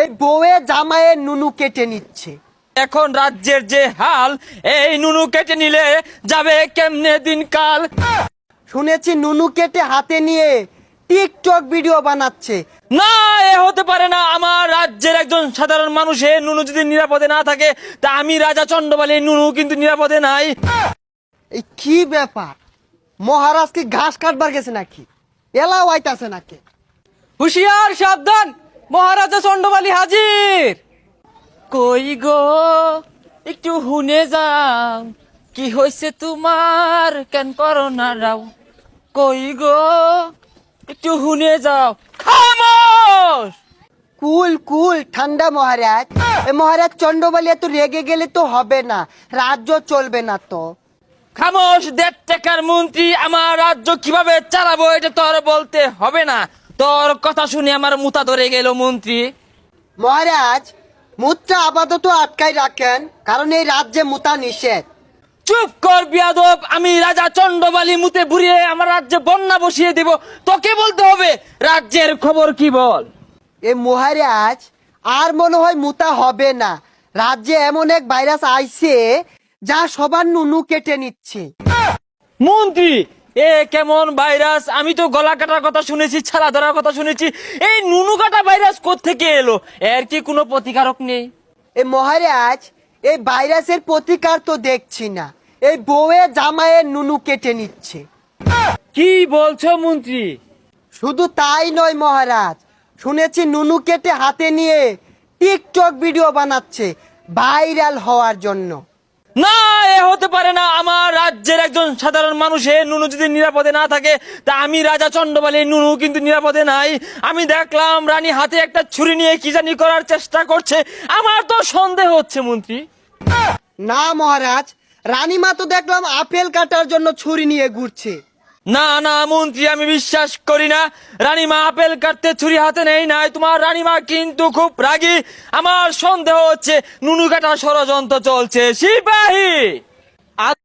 এই বউয়ে জামায়ে নুনু কেটে নিচ্ছে। এখন রাজ্যের যে হাল এই নুনু কেটে নিলে যাবে কেমনে দিনকাল? শুনেছি নুনু কেটে হাতে নিয়ে টিকটক ভিডিও বানাচ্ছে। না এ হতে পারে না। আমার রাজ্যের একজন সাধারণ মানুষে নুনু যদি নিরাপদে না থাকে তা আমি রাজা চন্ডবালী নুনু কিন্তু নিরাপদে নাই। এই কি ব্যাপার? মহারাজ কি ঘাস কাটবার গেছে নাকি? এলা আইতাছে নাকি? হুশিয়ার সাবধান! মহারাজা চন্ডবালী হাজির। কই গো? একটু হুনে যাও। কি হয়েছে তোমার কেন করো না রাও? কই গো? একটু হুনে যাও। খামোশ! কুল কুল ঠান্ডা মহারাজ। এ মহারাজ চন্ডবালি এত রেগে গেলে তো হবে না। রাজ্য চলবে না তো। খামোশ দেড় টাকার মন্ত্রী আমার রাজ্য কীভাবে চালাবো এটা তোর বলতে হবে না। তোর কথা শুনে আমার মুতা ধরে গেল মন্ত্রী। মহারাজ মুদ্রা আপাতত আটকাই রাখেন কারণ এই রাজ্যে মুতা নিষেধ। চুপ কর বিয়াদব আমি রাজা চন্ডবালি মুতে বুড়িয়ে আমার রাজ্যে বন্যা বসিয়ে দেব। তোকে বলতে হবে রাজ্যের খবর কি বল? এ মহারাজ আর মনে হয় মুতা হবে না। রাজ্যে এমন এক ভাইরাস আইছে যা সবার নুনু কেটে নিচ্ছে। মন্ত্রী এ কেমন ভাইরাস? আমি তো গলা কাটার কথা শুনেছি ছাড়া ধরার কথা শুনেছি। এই নুনু কাটা ভাইরাস থেকে এলো? এর কি কোনো প্রতিকারক নেই? এ মহারাজ এই ভাইরাসের প্রতিকার তো দেখছি না। এই বউয়ে জামায়ে নুনু কেটে নিচ্ছে। কি বলছো মন্ত্রী? শুধু তাই নয় মহারাজ শুনেছি নুনু কেটে হাতে নিয়ে টিকটক ভিডিও বানাচ্ছে ভাইরাল হওয়ার জন্য। না এ রাজ্যের একজন সাধারণ মানুষে নুনু যদি নিরাপদে না থাকে তা আমি রাজা চন্ডবালী নুনু কিন্তু নিরাপদে নাই। আমি দেখলাম রানী হাতে একটা ছুরি নিয়ে কি জানি করার চেষ্টা করছে। আমার তো সন্দেহ হচ্ছে মন্ত্রী। না মহারাজ রানীমা তো দেখলাম আপেল কাটার জন্য ছুরি নিয়ে ঘুরছে। না না মন্ত্রী আমি বিশ্বাস করি না। রানীমা আপেল কাটতে ছুরি হাতে নেই নাই। তোমার রানীমা কিন্তু খুব রাগী। আমার সন্দেহ হচ্ছে নুনু কাটা ষড়যন্ত্র চলছে। সিপাহী!